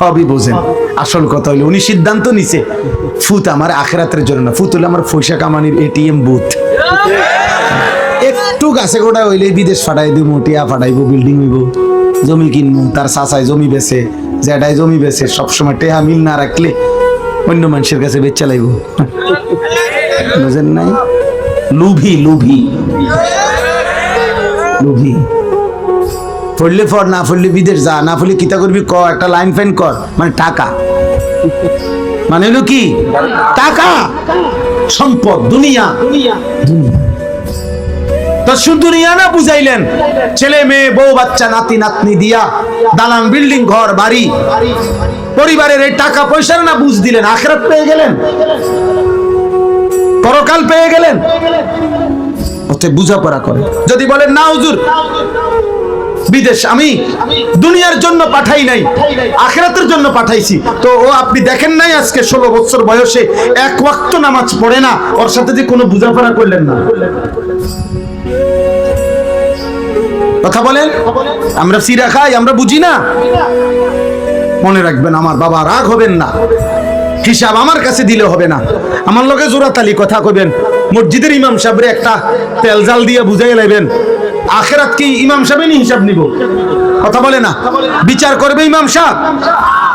সবই বোঝেন। আসল কথা হইল উনি সিদ্ধান্ত নিছে, ফুত আমার আখেরাতের জন্য না, ফুত হলো আমার পয়সা কামানির এটিএম বুথ। একটু গাছে গোটা হইলে বিদেশ ফাটাই দিব টিয়া ফাটাইবো, বিল্ডিং হইব, জমি কিনবো তার চাচায় জমি বেছে জ্যাডায় জমি বেছে, সবসময় টেহা মিল না রাখলে অন্য মানুষের কাছে বেচা লাইব বুঝেন নাই? লুভি লুভি। লুভি। পড়লে পর না পড়লে বিদেশ যা না পড়লে কিতা করবি ক একটা লাইন ফাইন কর মানে টাকা। মানে হলো কি? টাকা। সম্পদ দুনিয়া। দুনিয়া। তো শুধু দুনিয়া না বুঝাইলেন ছেলে মেয়ে বউ বাচ্চা নাতি নাতনি দিয়া দালান বিল্ডিং ঘর বাড়ি। পরিবারের এই টাকা পয়সার না বুঝ দিলেন আখরাত পেয়ে গেলেন? পরকাল পেয়ে গেলেন? ওতে বুঝাপড়া করে যদি বলেন না হুজুর। বিদেশ আমি দুনিয়ার জন্য পাঠাই নাই আখেরাতের জন্য পাঠাইছি। তো ও আপনি দেখেন নাই আজকে ষোলো বছর বয়সে এক ওয়াক্ত নামাজ পড়ে না ওর সাথে যে কোনো বুঝাপড়া করলেন না। কথা বলেন? আমরা সিরা খাই আমরা বুঝি না। মনে রাখবেন আমার বাবা রাগ হবেন না। হিসাব আমার কাছে দিলে হবে না। আমার লগে জোরাতালি কথা কবেন মসজিদের ইমাম সাহেবরে একটা তেল জাল দিয়ে বুঝাই লাইবেন। আখেরাত কি ইমাম সাহেবই হিসাব নিব। কথা বলে না? বিচার করবে ইমাম সাহেব?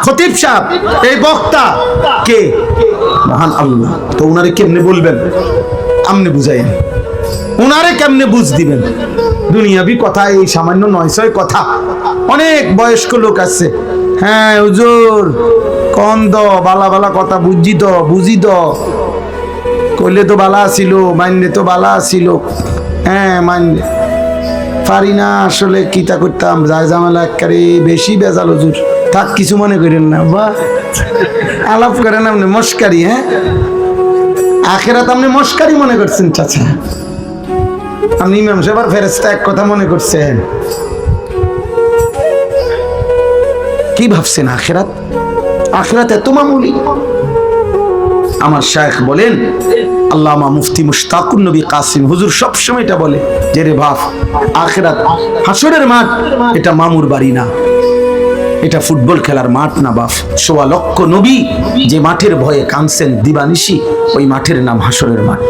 খতিব সাহেব? এই বক্তা? কে? মহান আল্লাহ। তো উনারে কেমনে বলবেন? আমনে বুঝাইন উনারে কেমনে বুঝ দিবেন? দুনিয়াবি কথা, এই সামান্য নয় ছয় কথা। অনেক বয়স্ক লোক আছে। হ্যাঁ হুজুর কন দ, বালা বালা কথা বুঝি দ বুঝি দ। কইলে তো বালা ছিল মাইনলে তো বালা ছিল হ্যাঁ মাইনলে। পারি না, আসলে কিতা করতাম? যায় জামালা একেবারে বেশি বেজাল হুজুর। থাক, কিছু মনে করেন না, বা? আলাপ করেন আপনি, মস্কারি হ্যাঁ? আখেরাত আপনি মস্কারি মনে করছেন, চাচা। আপনি ইমাম সাহেব ফেরেস্তা এক কথা মনে করছেন। কি ভাবছেন আখেরাত? আখেরাত এত মামুলি? আমার শায়েখ বলেন আল্লামা মুফতি মুশতাকুর নবী কাসিম, হুজুর সবসময় এটা বলে যে রে বাপ, আখেরাত হাসরের মাঠ, এটা মামুর বাড়ি না। এটা ফুটবল খেলার মাঠ না বাপ। সোয়া লক্ষ নবী যে মাঠের ভয়ে কানছেন দিবানিশি, ওই মাঠের নাম হাসরের মাঠ।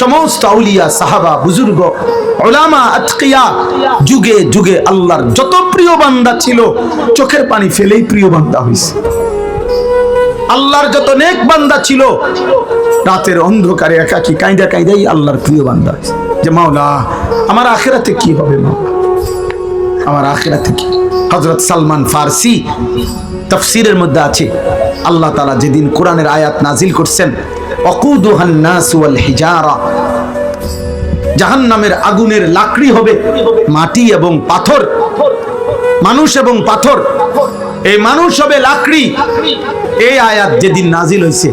সমস্ত আউলিয়া, সাহাবা, বুজুর্গ ওলামা আতকিয়া, যুগে যুগে আল্লাহর যত প্রিয় বান্দা ছিল, চোখের পানি ফেলেই প্রিয় বান্দা হয়েছে আল্লাহর যত নেক বান্দা ছিল, রাতের অন্ধকারে একাকি কাঁদা কাঁদাই আল্লাহর প্রিয় বান্দা। যে মাওলা, আমার আখেরাতে কি হবে মাওলা আমার আখেরাতে কি? হজরত সালমান ফার্সি তফসিরের মধ্যে আছে, আল্লাহ তালা যেদিন কোরআনের আয়াত নাজিল করছেন হিজারা, জাহান্নামের আগুনের লাকড়ি হবে মাটি এবং পাথর, মানুষ এবং পাথর, এই মানুষ হবে লাকড়ি এই আয়াত যেদিন নাজিল হয়েছে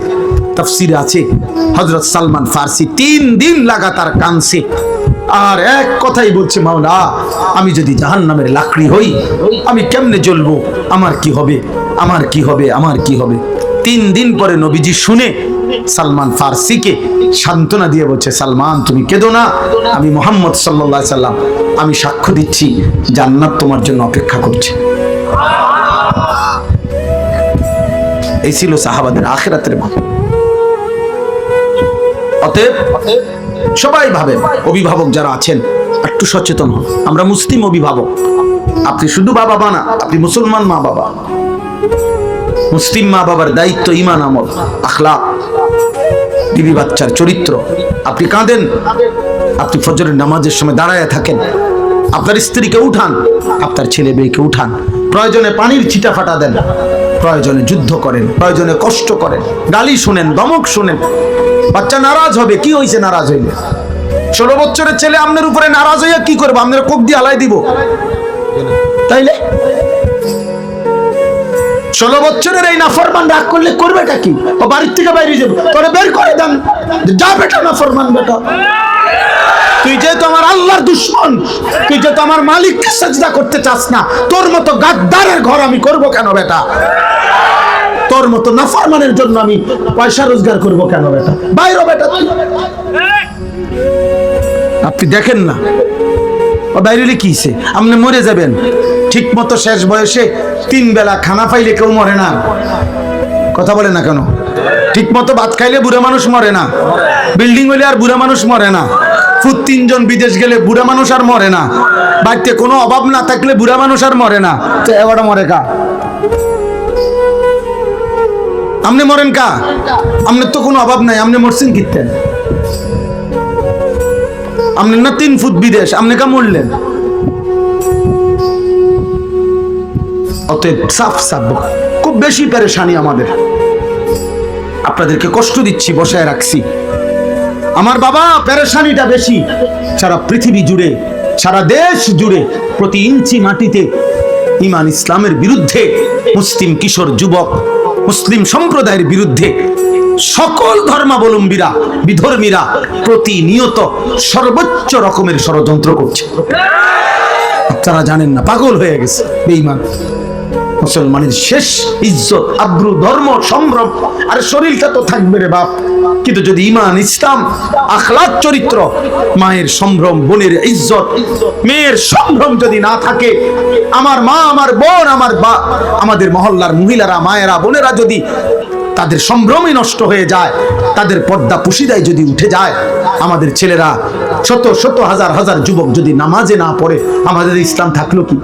তফসির আছে হজরত সালমান ফার্সি তিন দিন লাগাতার কানছে আর এক কথাই বলছে, মাওলা, আমি যদি জাহান নামের লাকড়ি হই, আমি কেমনে জ্বলবো? আমার কি হবে? আমার কি হবে? আমার কি হবে? তিন দিন পরে নবীজি শুনে সালমান ফার্সিকে সান্ত্বনা দিয়ে বলছে, সালমান, তুমি কেঁদো না। আমি মোহাম্মদ সাল্লাহ সাল্লাম, আমি সাক্ষ্য দিচ্ছি, জান্নাত তোমার জন্য অপেক্ষা করছে। এই ছিল সাহাবাদের আখেরাতের মত অতএব সবাই ভাবেন, অভিভাবক যারা আছেন, একটু সচেতন হন। আমরা মুসলিম অভিভাবক। আপনি শুধু বাবা মা না, আপনি মুসলমান মা বাবা। মুসলিম মা বাবার দায়িত্ব ইমান আমল আখলা বিবি বাচ্চার চরিত্র। আপনি কাঁদেন, আপনি ফজরের নামাজের সময় দাঁড়ায় থাকেন। আপনার স্ত্রীকে উঠান, আপনার ছেলে মেয়েকে উঠান। প্রয়োজনে পানির ছিটা ফাটা দেন। প্রয়োজনে যুদ্ধ করেন, প্রয়োজনে কষ্ট করেন, গালি শুনেন, দমক শুনেন। বাচ্চা নারাজ হবে, কি হয়েছে নারাজ হইলে? ষোলো বছরের ছেলে আপনার উপরে নারাজ হইয়া কি করব? আপনার কোক দিয়ে আলাই দিব। তাইলে? ষোলো বছরের এই নাফরমান রাগ করলে করবেটা কি? বাড়ির থেকে বাইরে যাবে। তোরে বের করে দেন। যা বেটা নাফরমান বেটা। তুই যেহেতু আমার আল্লাহর দুশ্মন, তুই যেহেতু আমার মালিককে সাজদা করতে চাস না, তোর মতো গাদ্দারের ঘর আমি করব কেন বেটা? তোর মতো নাফরমানের জন্য আমি পয়সা রোজগার করব কেন বেটা? বাইরে বেটা। আপনি দেখেন না। ও বাইরে কি? আপনি মরে যাবেন। ঠিক মতো শেষ বয়সে তিন বেলা খানা পাইলে কেউ মরে না। কথা বলে না কেন? ঠিক মতো ভাত খাইলে বুড়া মানুষ মরে না। বিল্ডিং হইলে আর বুড়া মানুষ মরে না। ফুট তিনজন বিদেশ গেলে বুড়া মানুষ আর মরে না। বাড়িতে কোনো অভাব না থাকলে বুড়া মানুষ আর মরে না। তো এবারে মরে কা? আপনি মরেন কা? আপনার তো কোনো অভাব নাই, আপনি মরছেন কিতেন আপনি না তিন ফুট বিদেশ, আপনি কা মরলেন? অতএব সাফ সাফ খুব বেশি পেরেশানি আমাদের। আপনাদেরকে কষ্ট দিচ্ছি, বসায় রাখছি। আমার বাবা পেরেশানিটা বেশি। সারা পৃথিবী জুড়ে, সারা দেশ জুড়ে, প্রতি ইঞ্চি মাটিতে ইমান ইসলামের বিরুদ্ধে, মুসলিম কিশোর যুবক, মুসলিম সম্প্রদায়ের বিরুদ্ধে সকল ধর্মাবলম্বীরা, বিধর্মীরা প্রতিনিয়ত সর্বোচ্চ রকমের ষড়যন্ত্র করছে। আপনারা জানেন না, পাগল হয়ে গেছে, বেঈমান। মুসলমানের শেষ ইজ্জত, আব্রু, ধর্ম, সম্ভ্রম, আর শরীরটা তো থাকবে রে বাপ। কিন্তু যদি ইমান ইসলাম আখলাক চরিত্র, মায়ের সম্ভ্রম, বোনের ইজ্জত, মেয়ের সম্ভ্রম যদি না থাকে, আমার মা, আমার বোন, আমার বা, আমাদের মহল্লার মহিলারা, মায়েরা, বোনেরা যদি তাদের সম্ভ্রমই নষ্ট হয়ে যায়, তাদের পর্দা পুশিদায় যদি উঠে যায়, আমাদের ছেলেরা শত শত, হাজার হাজার যুবক যদি নামাজে না পড়ে, আমাদের ইসলাম থাকল কি?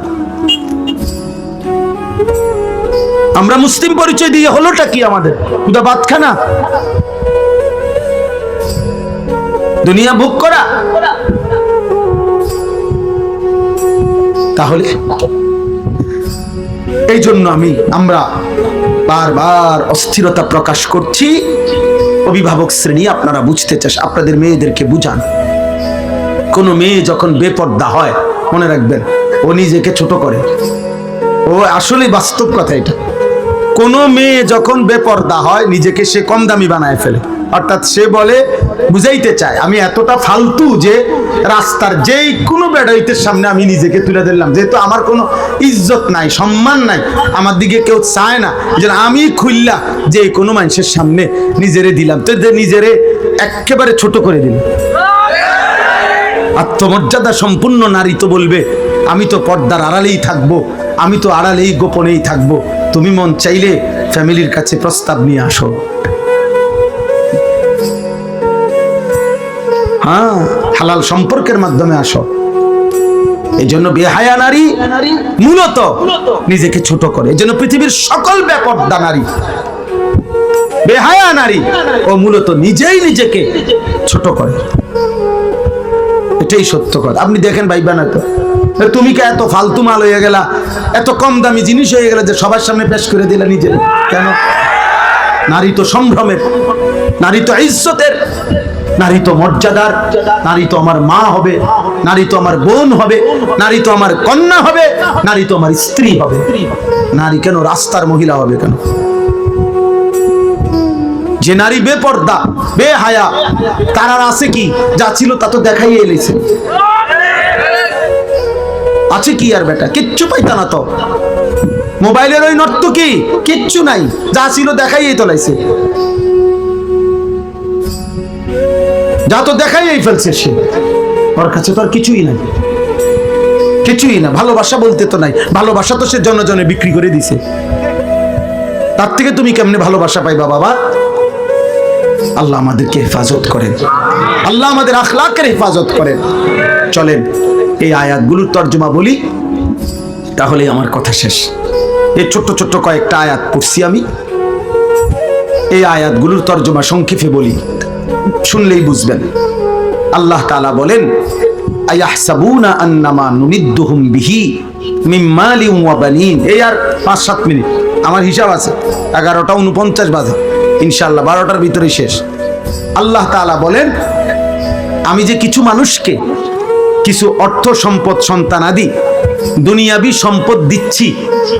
আমরা মুসলিম পরিচয় দিয়ে হলোটা কি আমাদের? খুদা বাদ খানা দুনিয়া ভোগ করা? তাহলে এই জন্য আমি, আমরা বারবার অস্থিরতা প্রকাশ করছি। অভিভাবক শ্রেণি, আপনারা বুঝতে চাস, আপনাদের মেয়েদেরকে বুঝান। কোন মেয়ে যখন বেপর্দা হয়, মনে রাখবেন, ও নিজেকে ছোট করে। ও আসলে বাস্তব কথা এটা। কোন মেয়ে যখন বেপর্দা হয়, নিজেকে সে কম দামি বানায় ফেলে। অর্থাৎ সে বলে, বুঝাইতে চায়, আমি এতটা ফালতু যে রাস্তার যেই কোনো বেড়াইতের সামনে আমি নিজেকে তুলে দিলাম যেহেতু আমার কোনো ইজ্জত নাই, সম্মান নাই, আমার দিকে কেউ চায় না। যে আমি খুললা যে কোনো মানুষের সামনে নিজেরে দিলাম। তো নিজেরে একেবারে ছোট করে দিলাম আত্মমর্যাদা সম্পূর্ণ নারী তো বলবে, আমি তো পর্দার আড়ালেই থাকব, আমি তো আড়ালেই গোপনেই থাকব। তুমি মন চাইলে ফ্যামিলির কাছে প্রস্তাব নিয়ে আসো। হ্যাঁ হালাল সম্পর্কের মাধ্যমে আসো। এই জন্য বেহায়া নারী মূলত নিজেকে ছোট করে। এই জন্য পৃথিবীর সকল বেপর্দা নারী, বেহায়া নারী ও মূলত নিজেই নিজেকে ছোট করে। এটাই সত্য কথা। আপনি দেখেন ভাইবা না তো। এ তুমি কে এত ফালতু মাল হয়ে গেলা? এত কম দামি জিনিস হয়ে গেল যে সবার সামনে পেশ করে দিলা নিজের? কেন? নারী তো সম্ভ্রমের, নারী তো ইজ্জতের, নারী তো মর্যাদার, নারী তো আমার মা হবে, নারী তো আমার বোন হবে, নারী তো আমার কন্যা হবে, নারী তো আমার স্ত্রী হবে। নারী কেন রাস্তার মহিলা হবে কেন? যে নারী বেপর্দা, বেহায়া, তার আর আছে কি? যা ছিল তা তো দেখাই এলেছে। আছে কি আর বেটা? কিচ্ছু পাইতা না তো। মোবাইলের ওই নর্ত কি? কিচ্ছু নাই। যা ছিল দেখাই এই তোলাইছে। যা তো দেখাই এই ফেলছে সে। ওর কাছে তো আর কিছুই নাই। কিছুই না, ভালোবাসা বলতে তো নাই। ভালোবাসা তো সে জনে জনে বিক্রি করে দিছে। তার থেকে তুমি কেমনে ভালোবাসা পাইবা বাবা? আল্লাহ আমাদেরকে হেফাজত করেন। আল্লাহ আমাদের আখলাকের হেফাজত করেন। চলেন। এই আয়াতগুলোর তর্জমা বলি তাহলে আমার কথা শেষ। এই ছোট্ট ছোট্ট কয়েকটা আয়াত পড়ছি আমি। এই আয়াতগুলোর তর্জমা সংক্ষেপে বলি, শুনলেই বুঝবেন। আল্লাহ তাআলা বলেন, আয়াহসাবুনা আন্নামা নুমিদ্দুহুম বিহি মিন মালিন ওয়া বানিন। এই আর পাঁচ সাত মিনিট, আমার হিসাব আছে, এগারোটা উনপঞ্চাশ বাজে ইনশাল্লাহ বারোটার ভিতরে শেষ। আল্লাহ তাআলা বলেন, আমি যে কিছু মানুষকে কিছু অর্থ সম্পদ সন্তান আদি, দুনিয়াবি সম্পদ দিচ্ছি,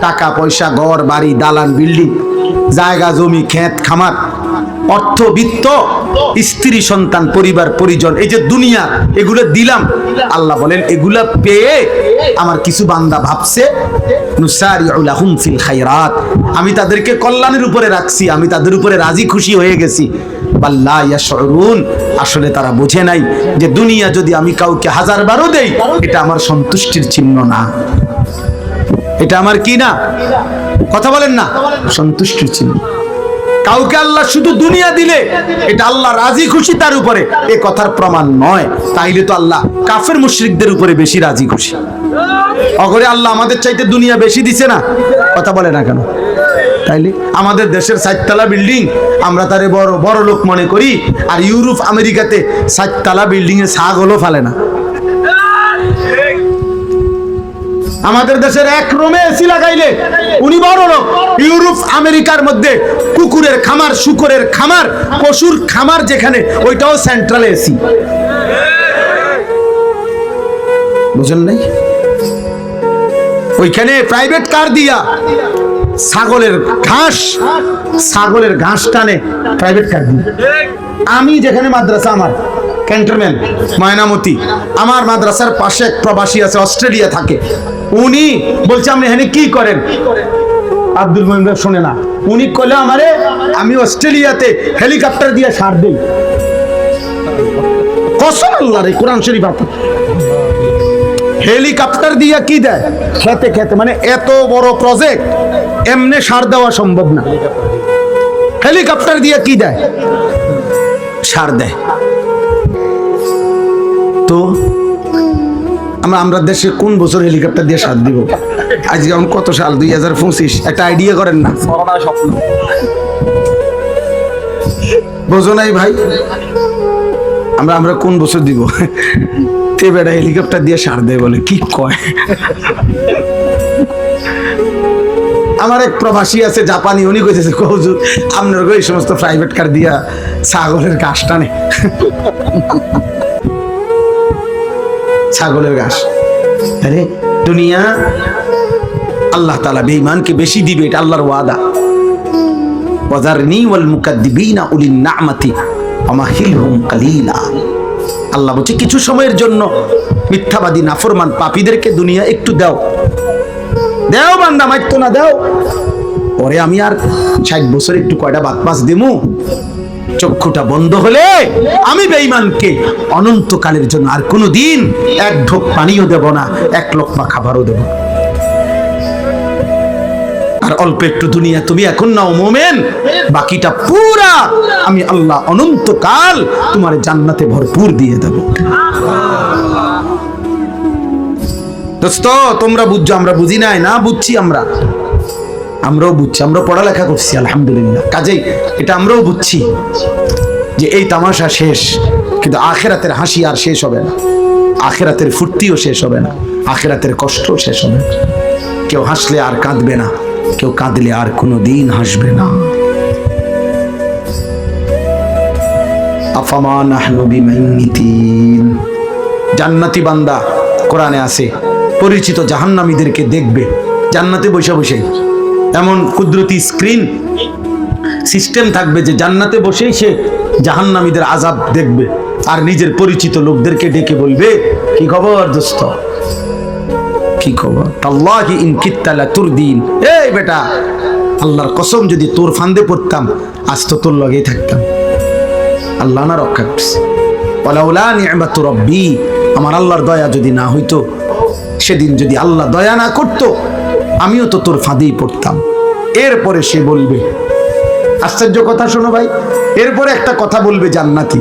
টাকা, পয়সা, ঘর, বাড়ি, দালান, বিল্ডিং, জায়গা, জমি, ক্ষেত, খামার, অর্থ, বিত্ত, স্ত্রী, সন্তান, পরিবার, পরিজন, এই যে দুনিয়া, এগুলো দিলাম। আল্লাহ বলেন, এগুলা পেয়ে আমার কিছু বান্দা ভাবছে আমি তাদেরকে কল্যাণের উপরে রাখছি, আমি তাদের উপরে রাজি খুশি হয়ে গেছি। আসলে তারা বোঝে নাই যে দুনিয়া যদি আমি কাউকে হাজার বারো দেই, এটা আমার সন্তুষ্টির চিহ্ন না। এটা আমার কি না? কথা বলেন না। সন্তুষ্টির চিহ্ন। কাউকে আল্লাহ শুধু দুনিয়া দিলে, এটা আল্লাহ রাজি খুশি তার উপরে। এ কথার প্রমাণ নয়। তাইলে তো আল্লাহ কাফের মুশরিকদের উপরে বেশি রাজি খুশি। অগরে আল্লাহ আমাদের চাইতে দুনিয়া বেশি দিছে না। কথা বলে না কেন? তাইলে আমাদের দেশের সাততলা বিল্ডিং, আমরা তারে বড় বড় লোক মনে করি, আর ইউরোপ, আমেরিকাতে সাততলা বিল্ডিং এ ছাগলও ফালে না। আমাদের দেশের এক রুমে এসি লাগাইলে, উনি বড় লোক। ইউরোপ, আমেরিকার মধ্যে কুকুরের খামার, শুকরের খামার, পশুর খামার যেখানে, ওইটাও সেন্ট্রাল এসি বুঝলেন নাই? ওইখানে প্রাইভেট কার দিয়া ছাগলের ঘাস ছাগলের ঘাস টানে প্রাইভেট কার আমি যেখানে মাদ্রাসা আমার, ক্যান্টনমেন্ট, ময়নামতি, আমার মাদ্রাসার পাশে এক প্রবাসী আছে, অস্ট্রেলিয়া থাকে। উনি বলছে, আপনি এখানে কি করেন? আব্দুল মহিম শোনে না। উনি কলে আমারে, আমি অস্ট্রেলিয়াতে হেলিকপ্টার দিয়ে সার দিই। কসম আল্লাহ রে কোরআন শরীফ আপনি হেলিকপ্টার দিয়ে কি দেয়? খেতে খেতে মানে এত বড় প্রজেক্ট এমনি সার দেওয়া সম্ভব না। হেলিকপ্টার দিয়ে কি দেয়? সার দেয়। তো আমরা আমরা দেশে কোন বছর হেলিকপ্টার দিয়ে সার দিব? আজকে এখন কত সাল? দুই হাজার পঁচিশ। একটা আইডিয়া করেন না? বোঝো নাই ভাই? আমরা আমরা কোন বছর দিব? তে বেটা হেলিকপ্টার দিয়ে সার দেয় বলে কি কয়? আমার এক প্রবাসী আছে, জাপানি, উনি কইতেছে কহুজুর আপনার এই সমস্ত প্রাইভেট কার দিয়া ছাগলের ঘাস টানে? ছাগলের ঘাস। আরে, দুনিয়া আল্লাহ তালা বেঈমানকে বেশি দিবে, এটা আল্লাহর ওয়াদা। ওয়াজারনি ওয়াল মুকাদ্দিবিনা উলিন নামাতি আমাহিলহুম কালিলা। আল্লাহ বলছে, কিছু সময়ের জন্য মিথ্যাবাদী, নাফরমান পাপীদেরকে দুনিয়া একটু দাও। দেও বান্দা মাইতো না, দেও। পরে আমি আর ষাট বছর একটু কয়টা বাদ পাস চক্ষুটা বন্ধ হলে আমি বেঈমানকে অনন্তকালের জন্য আর কোনো দিন এক ঢোক পানিও দেব না, এক লোকমা খাবারও দেব আর অল্প একটু দুনিয়া তুমি এখন নাও, মোমেন। বাকিটা পুরা আমি আল্লাহ অনন্তকাল তোমার জান্নাতে ভরপুর দিয়ে দেব। দোস্ত, তোমরা বুঝছ, আমরা বুঝি নাই, না বুঝছি আমরা? আমরাও বুঝছি আমরা পড়ালেখা করছি, আলহামদুলিল্লাহ। কাজেই এটা আমরাও বুঝছি যে এই তামাশা শেষ, কিন্তু আখেরাতের হাসি আর শেষ হবে না। আখেরাতের ফুর্তিও শেষ হবে না, আখেরাতের কষ্টও শেষ হবে না। কেউ হাসলে আর কাঁদবে না, কেউ কাঁদলে আর কোনো দিন হাসবে না। আফামা নাহনু বিমাইনিতিন জান্নাতি বান্দা কোরআনে আছে পরিচিত জাহান্নামীদেরকে দেখবে, জান্নাতে বসে বসে। এমন কুদরতি স্ক্রিন সিস্টেম থাকবে যে জান্নাতে বসেই সে জাহান্নামীদের আজাব দেখবে আর নিজের পরিচিত লোকদেরকে ডেকে বলবে, কি খবর দোস্ত? কি খবর? আল্লাহি ইন কিত্তালা তুর দিন এই বেটা, আল্লাহর কসম যদি তোর ফান্দে পড়তাম, আজ তো তোর লগেই থাকতাম। আল্লাহ না রক্ষা করছে। ওয়ালাউলা নি'মাতু রব্বি। আমার আল্লাহর দয়া যদি না হইতো সেদিন যদি আল্লাহ দয়া না করতো, আমিও তো তোর ফাঁদেই পড়তাম। এরপরে সে বলবে, আশ্চর্য কথা শোনো ভাই, এরপরে একটা কথা বলবে জান্নাতি,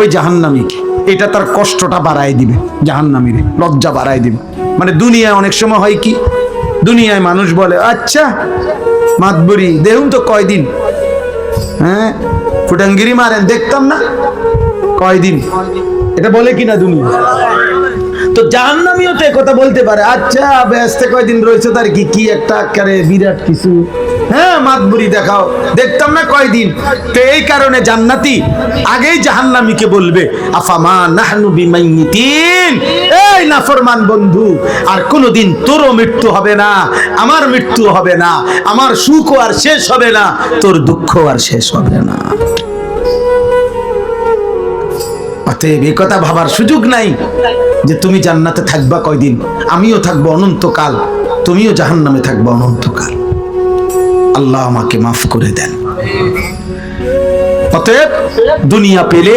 ওই জাহান্নামীকে এটা তার কষ্টটা বাড়ায় দিবে, জাহান্নামীর, লজ্জা বাড়ায় দিবে। মানে দুনিয়ায় অনেক সময় হয় কি, দুনিয়ায় মানুষ বলে আচ্ছা মাতবরি, দেখুন তো কয়দিন। হ্যাঁ ফুটাঙ্গিরি মারেন, দেখতাম না, কয়দিন? এটা বলে কিনা দুনিয়া? তো জাহান্নামীও তো কথা বলতে পারে। আচ্ছা ব্যস্ত কয়দিন রয়েছে তার কি? কি একটা আকারে বিরাট কিছু? হ্যাঁ মাতবুরি দেখাও। দেখতাম না কয়দিন? তো এই কারণে জান্নাতি আগেই জাহান্নামীকে বলবে আফামা নাহনু বিমাইতিন এই নাফরমান বন্ধু, আর কোনোদিন তোরও মৃত্যু হবে না, আমার মৃত্যু হবে না, আমার সুখও আর শেষ হবে না, তোর দুঃখ আর শেষ হবে না। অতএব এ কথা ভাবার সুযোগ নাই যে তুমি জান্নাতে থাকবা কয়দিন? আমিও থাকব অনন্তকাল। তুমিও জাহান্নামে থাকবা অনন্তকাল। আল্লাহ আমাকে মাফ করে দেন। অতএব দুনিয়া পেলে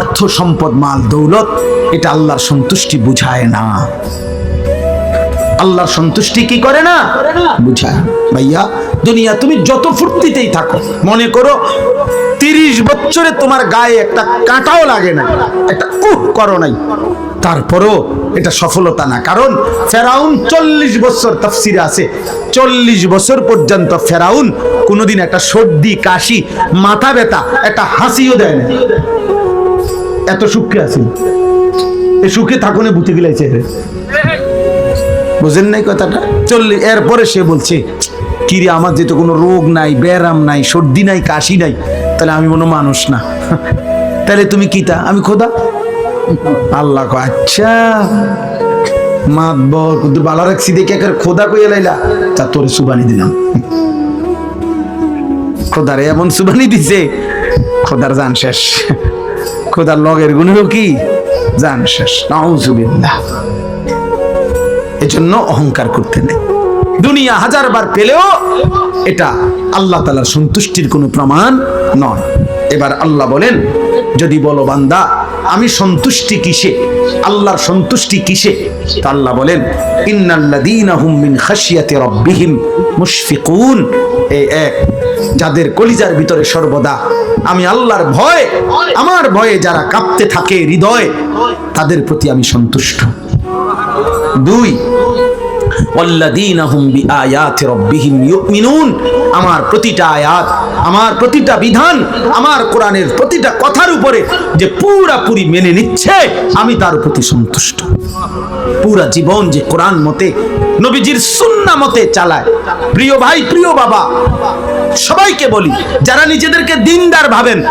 অর্থ সম্পদ, মাল, দৌলত, এটা আল্লাহর সন্তুষ্টি বুঝায় না। আল্লাহর সন্তুষ্টি কি করে না? বুঝায় ভাইয়া, দুনিয়া তুমি যত ফুর্তিতেই থাকো, মনে করো তিরিশ বছরে তোমার গায়ে একটা কাঁটাও লাগে না, একটা উহ করো নাই। তারপরও এটা সফলতা না। কারণ ফেরাউন চল্লিশ বছর তফসিরে আছে, চল্লিশ বছর পর্যন্ত ফেরাউন কোনোদিন একটা সর্দি, কাশি, মাথা ব্যথা, একটা হাসিও দেয় না। এত সুখে আছে। এ সুখে থাকুনে বুঝে গিলাইছে বুঝেন নাই কথাটা? চললি এরপরে সে বলছে, কিরে, আমার যেহেতু কোনো রোগ নাই ব্যারাম নাই, সর্দি নাই, কাশি নাই তাহলে আমি কোনো মানুষ না। তাহলে তুমি কিতা আমি খোদা? আল্লাহ আচ্ছা। মাতবর কুদ্দুর বালা রাখছি দেখে একের খোদা কইয়া লাইলা। তা তোর সুবানি দিলাম। খোদারে এমন সুবানি দিছে। খোদার জান শেষ। খোদার লগের গুণেরও কি? জান শেষ। নাও নাউজুবিল্লাহ। এজন্য অহংকার করতে নেই। দুনিয়া হাজার বার পেলেও এটা আল্লাহ তালার সন্তুষ্টির কোনো প্রমাণ নয়। এবার আল্লাহ বলেন, যদি বলো বান্দা, আমি সন্তুষ্টি কিসে? আল্লাহর সন্তুষ্টি কিসে? তা আল্লাহ বলেন মুশফিকুন। এই এক, যাদের কলিজার ভিতরে সর্বদা আমি আল্লাহর ভয়, আমার ভয়ে যারা কাঁপতে থাকে হৃদয়, তাদের প্রতি আমি সন্তুষ্ট। দুই আমার প্রতিটা আয়াত, আমার প্রতিটা বিধান, আমার কোরআনের প্রতিটা কথার উপরে যে পুরাপুরি মেনে নিচ্ছে, আমি তার প্রতি সন্তুষ্ট। পুরা জীবন যে কোরআন মতে, নবীজির সুন্না মতে চালায়। প্রিয় ভাই, প্রিয় বাবা সবাইকে বলি, যারা নিজেদেরকে দিনদার ভাবেন,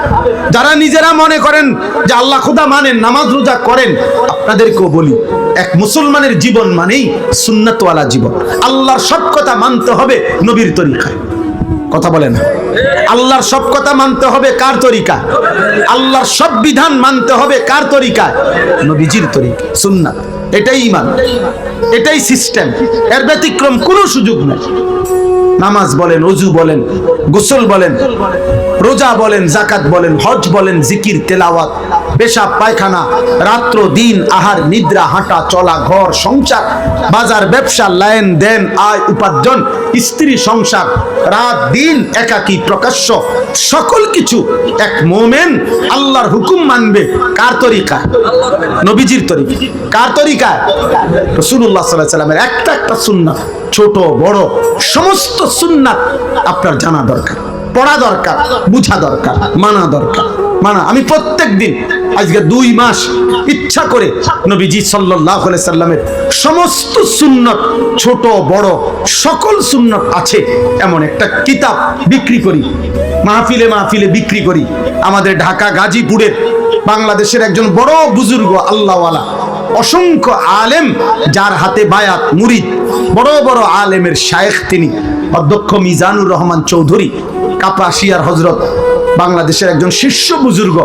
যারা নিজেরা মনে করেন যে আল্লাহ খুদা মানেন, নামাজ রোজা করেন, আপনাদেরকেও বলি, এক মুসলমানের জীবন মানেই সুন্নাতওয়ালা জীবন। আল্লাহর সব কথা মানতে হবে নবীর তরিকায়। কথা বলে না। আল্লাহর সব কথা মানতে হবে কার তরিকা আল্লাহর সব বিধান মানতে হবে কার তরিকা নবীজির তরিকা সুন্নাত। এটাই ইমান। এটাই সিস্টেম এর ব্যতিক্রম কোনো সুযোগ নেই। নামাজ বলেন অজু বলেন গোসল বলেন। রোজা বলেন জাকাত বলেন, হজ বলেন, জিকির, তেলাওয়াত, পেশাব, পায়খানা, রাত্র, দিন, আহার, নিদ্রা, হাঁটা, চলা, ঘর, সংসার, বাজার, ব্যবসা লাইন দেন, আয়, উপার্জন, স্ত্রী, সংসার, রাত, দিন, একাকী, প্রকাশ্য, সকল কিছু এক মোমেন আল্লাহর হুকুম মানবে। কার তরিকা নবীজির তরিকা কার তরিকা রসুল্লাহ সাল্লাহ সাল্লামের একটা একটা সুন্নাত, ছোট, বড়, সমস্ত সুন্নাত আপনার জানা দরকার। পড়া দরকার, বুঝা দরকার, মানা দরকার, মানা। আমি প্রত্যেক দিন আজকে দুই মাস ইচ্ছা করে নবীজি সাল্লাহ সাল্লামের সমস্ত সুন্নত, ছোট, বড়, সকল সুন্নত আছে, এমন একটা কিতাব বিক্রি করি, মাহফিলে মাহফিলে বিক্রি করি। আমাদের ঢাকা গাজীপুরের বাংলাদেশের একজন বড় বুজুর্গ, আল্লাহওয়ালা, অসংখ্য আলেম, যার হাতে বায়াত, মুরিদ, বড় বড় আলেমের শায়েখ তিনি, অধ্যক্ষ মিজানুর রহমান চৌধুরী। কাপাসিয়ার হজরত বাংলাদেশের একজন শীর্ষ বুজুর্গ,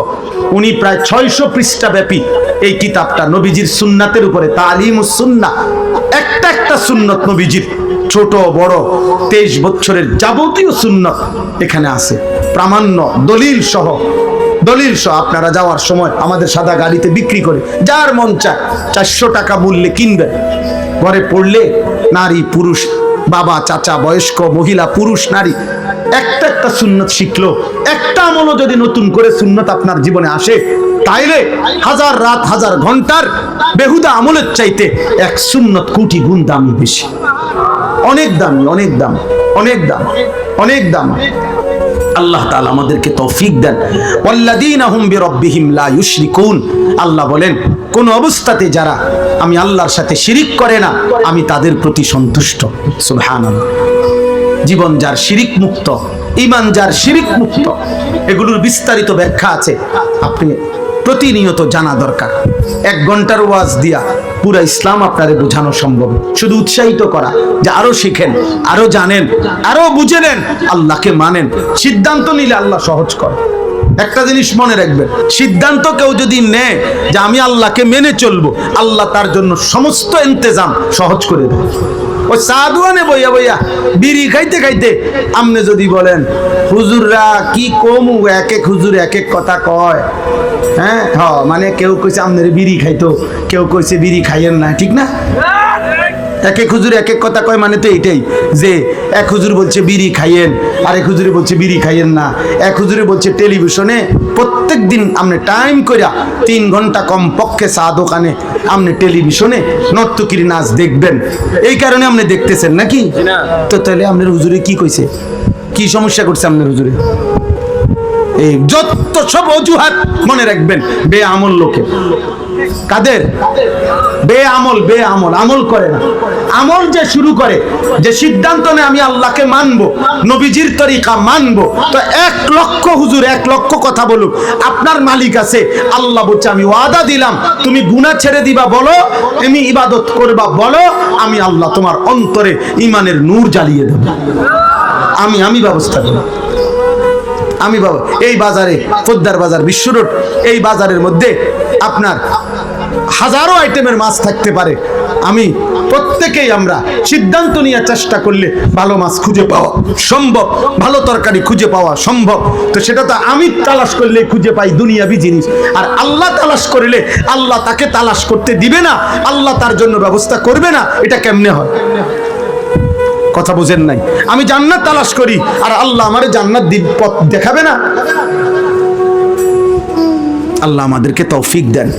উনি প্রায় ছয়শো পৃষ্ঠা ব্যাপী এই কিতাবটা নবীজির সুন্নাতের উপরে, তালিম সুন্না, একটা একটা সুন্নত নবীজির, ছোট, বড়, তেইশ বছরের যাবতীয় সুন্নত এখানে আছে। প্রামাণ্য, দলিল সহ দলিল সহ আপনারা যাওয়ার সময় আমাদের সাদা গাড়িতে বিক্রি করে, যার মন চায় চারশো টাকা মূল্যে কিনবেন। ঘরে পড়লে নারী, পুরুষ, বাবা, চাচা, বয়স্ক, মহিলা, পুরুষ, নারী একটা একটা সুন্নত শিখলো, একটা আমলও যদি নতুন করে সুন্নত আপনার জীবনে আসে, তাইলে হাজার রাত, হাজার ঘণ্টার বেহুদা আমলের চাইতে এক সুন্নত কোটি গুণ দামি বেশি। অনেক দামি, অনেক দাম অনেক দাম অনেক দাম। আল্লাহ তাআলা আমাদেরকে তৌফিক দেন। ওয়াল্লাযীনা হুম বিরাব্বিহিম লা ইউশরিকুন। আল্লাহ বলেন, কোন অবস্থাতে যারা আমি আল্লাহর সাথে শিরিক করে না, আমি তাদের প্রতি সন্তুষ্ট। সুবহানাল্লাহ। জীবন যার শিরিক মুক্ত ইমান যার শিরিক মুক্ত। এগুলোর বিস্তারিত ব্যাখ্যা আছে। আপনি প্রতিনিয়ত জানা দরকার। এক ঘণ্টার ওয়াজ দিয়া পুরা ইসলাম আপনারে বোঝানো সম্ভব। শুধু উৎসাহিত করা, যে আরও শিখেন, আরও জানেন, আরও বুঝে নেন, আল্লাহকে মানেন। সিদ্ধান্ত নিলে আল্লাহ সহজ করে। একটা জিনিস মনে রাখবেন, সিদ্ধান্ত কেউ যদি নেয় যে আমি আল্লাহকে মেনে চলবো, আল্লাহ তার জন্য সমস্ত ইন্তেজাম সহজ করে দেয়। ওই আনে বইয়া বইয়া বিড়ি খাইতে খাইতে আপনি যদি বলেন, হুজুররা কি কমু? এক এক হুজুর এক এক কথা কয়। হ্যাঁ? হ মানে কেউ কইছে, আমনের বিড়ি খাইতো। কেউ কইছে, বিড়ি খাইয়েন না। ঠিক না? এক এক হুজুর এক এক কথা কয় মানে তো এইটাই যে এক হুজুর বলছে বিড়ি খাইয়েন আর এক হুজুরে বলছে বিড়ি খাইয়েন না। এক হুজুরে বলছে টেলিভিশনে প্রত্যেক দিন আপনি টাইম কইরা তিন ঘণ্টা কম পক্ষে চা দোকানে আপনি টেলিভিশনে নর্তকীর নাচ দেখবেন। এই কারণে আপনি দেখতেছেন নাকি? তো তাহলে আপনার হুজুরে কি কইছে? কি সমস্যা করছে আপনার হুজুরে? এই যত সব অজুহাত মনে রাখবেন বে আমল লোকে। কাদের? বে আমল বে আমল আমল করে না। আমল যে শুরু করে, যে সিদ্ধান্ত নেই আমি আল্লাহকে মানবো, নবীজির তরিকা মানবো, তো এক লক্ষ হুজুর, এক লক্ষ কথা বলুক, আপনার মালিক আছে, আল্লাহ বলছে, আমি ওয়াদা দিলাম, তুমি গুনাহ ছেড়ে দিবা, বলো, তুমি ইবাদত করবা, বলো, আমি আল্লাহ তোমার অন্তরে ইমানের নূর জ্বালিয়ে দেব। আমি আমি ব্যবস্থা করব। আমি বাবা এই বাজারে খোদ্দার বাজার, বিশ্ব রোড, এই বাজারের মধ্যে আপনার হাজারো আইটেমের মাছ থাকতে পারে। আমি প্রত্যেকেই আমরা সিদ্ধান্ত নিয়ে চেষ্টা করলে ভালো মাছ খুঁজে পাওয়া সম্ভব, ভালো তরকারি খুঁজে পাওয়া সম্ভব। তো সেটা তো আমি তালাশ করলে খুঁজে পাই দুনিয়াবি জিনিস। আর আল্লাহ তালাশ করলে আল্লাহ তাকে তালাশ করতে দিবে না, আল্লাহ তার জন্য ব্যবস্থা করবে না, এটা কেমনে হয়? কথা বুঝেন নাই। আমি জান্নাত তালাশ করি, আর আল্লাহ আমারে জান্নাত পথ দেখাবে না। আল্লাহ আমাদেরকে তৌফিক দেন।